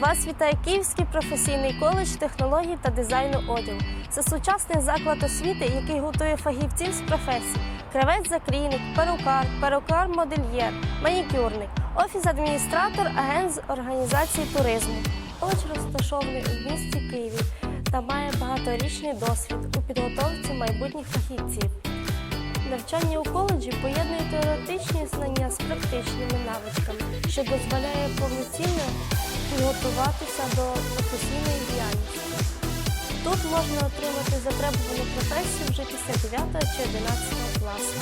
Вас вітає Київський професійний коледж технологій та дизайну одягу. Це сучасний заклад освіти, який готує фахівців з професій: кравець-закрійник, перукар, перукар-модельєр, манікюрник, офіс-адміністратор, агент з організації туризму. Коледж розташований у місті Києві та має багаторічний досвід у підготовці майбутніх фахівців. Навчання у коледжі поєднує теоретичні знання з практичними навичками, що дозволяє повноцінно підготуватися до професійної діяльності. Тут можна отримати затребувану професію вже після 9 чи 11 класу.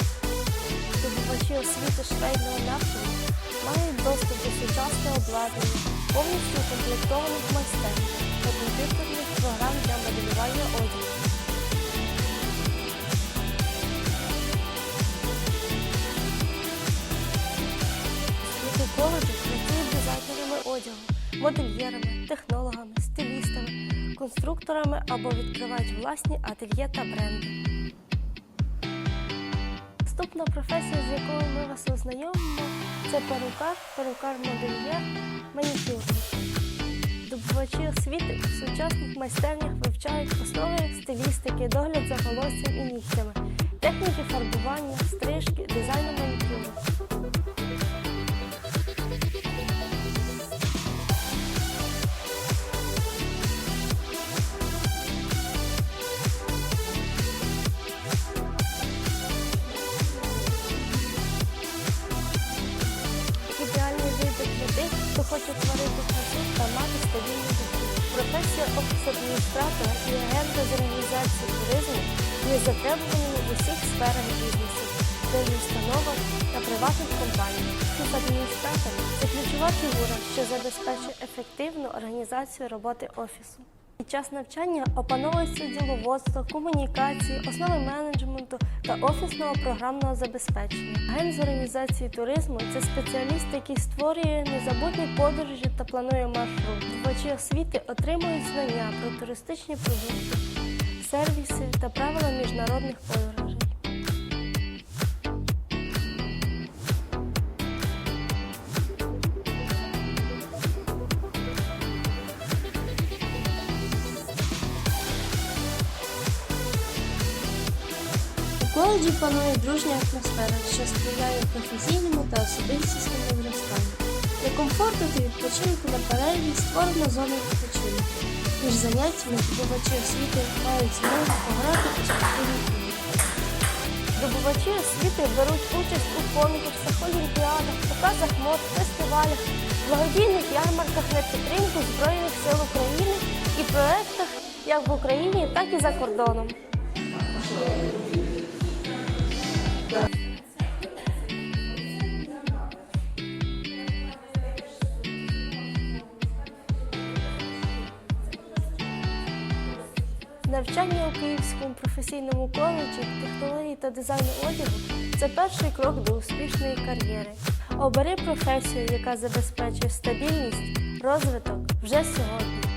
Здобувачі освіти швейного напрямку мають доступ до сучасного обладнання, повністю укомплектованих майстерень та комп'ютерних програм для моделювання одягу. Коледжу працюють дизайнерами одягу, модельєрами, технологами, стилістами, конструкторами або відкривають власні ательє та бренди. Наступна професія, з якою ми вас ознайомимо, це перукар, перукар-модельєр, манікюрник. Здобувачі освіти в сучасних майстернях вивчають основи стилістики, догляд за волоссям і нігтями, техніки фарбування, стрижки, дизайну манікюру. Хоче творити красу та мати стабільну дохід. Професія офіс-адміністратора і агента з організації туризму є затребуваними в усіх сферах бізнесу, де установах та приватних компаніях. Офіс-адміністратор – це ключова фігура, що забезпечує ефективну організацію роботи офісу. Під час навчання опановується діловодство, комунікації, основи менеджменту та офісного програмного забезпечення. Агент з організації туризму це спеціаліст, який створює незабутні подорожі та планує маршрут. Здобувачі освіти отримують знання про туристичні продукти, сервіси та правила міжнародних подорожей. Коледжі панує дружня атмосфера, що сприяє професійному та особистісному зростанню. Для комфорту та відпочинку на перерві створено зону відпочинку. Між заняттями здобувачі освіти мають змогу пограти у спортивні ігри. Здобувачі освіти беруть участь у конкурсах, олімпіадах, показах мод, фестивалях, благодійних ярмарках на підтримку Збройних сил України і проєктах як в Україні, так і за кордоном. Навчання у Київському професійному коледжі технології та дизайну одягу це перший крок до успішної кар'єри. Обери професію, яка забезпечує стабільність, розвиток вже сьогодні.